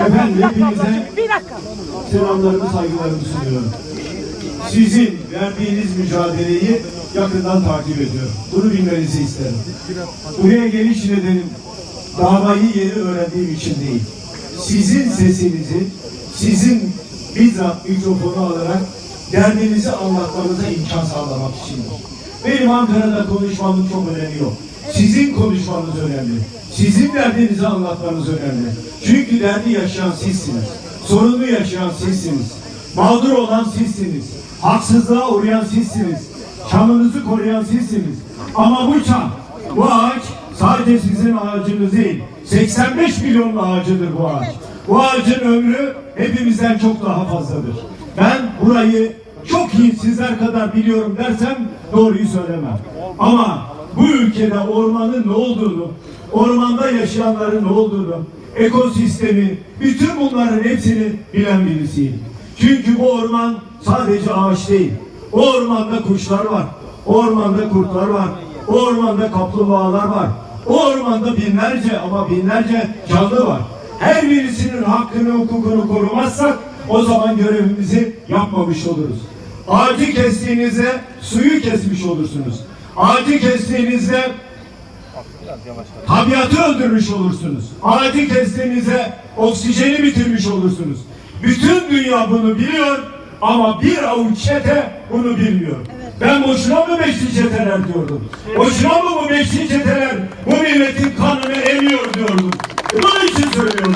Efendim hepinize selamlarımı, saygılarımı sunuyorum. Sizin verdiğiniz mücadeleyi yakından takip ediyorum. Bunu bilmenizi isterim. Buraya geliş nedenim davayı yeni öğrendiğim için değil. Sizin sesinizi, sizin bizzat mikrofonu alarak derdinizi anlatmanıza imkan sağlamak için. Benim Ankara'da konuşmamın çok önemi yok. Sizin konuşmanız önemli. Sizin derdinizi anlatmanız önemli. Çünkü derdi yaşayan sizsiniz. Sorunu yaşayan sizsiniz. Mağdur olan sizsiniz. Haksızlığa uğrayan sizsiniz. Çamınızı koruyan sizsiniz. Ama bu çam, bu ağaç sadece sizin ağacınız değil. 85 milyon ağacıdır bu ağaç. Bu ağacın ömrü hepimizden çok daha fazladır. Ben burayı çok iyi sizler kadar biliyorum dersem doğruyu söylemem. Ama bu ülkede ormanın ne olduğunu, ormanda yaşayanların ne olduğunu, ekosistemi, bütün bunların hepsini bilen birisiyim. Çünkü bu orman sadece ağaç değil. O ormanda kuşlar var. O ormanda kurtlar var. O ormanda kaplumbağalar var. O ormanda binlerce ama binlerce canlı var. Her birisinin hakkını, hukukunu korumazsak o zaman görevimizi yapmamış oluruz. Ağacı kestiğinizde suyu kesmiş olursunuz. Ağacı kestiğinizde tabiatı öldürmüş olursunuz. Ağacı kestiğinizde oksijeni bitirmiş olursunuz. Bütün dünya bunu biliyor ama bir avuç çete bunu bilmiyor. Ben boşuna mı beşli çeteler diyordum. Boşuna mı bu beşli çeteler bu milletin kanını emiyor diyordum. Bunun için söylüyordum.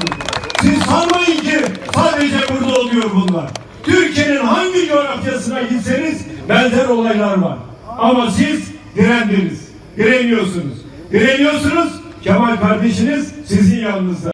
Siz sanmayın ki sadece burada oluyor bunlar. Türkiye'nin hangi coğrafyasına gitseniz benzer olaylar var. Ama siz direndiniz. Direniyorsunuz. Direniyorsunuz. Kemal kardeşiniz sizin yanınızda.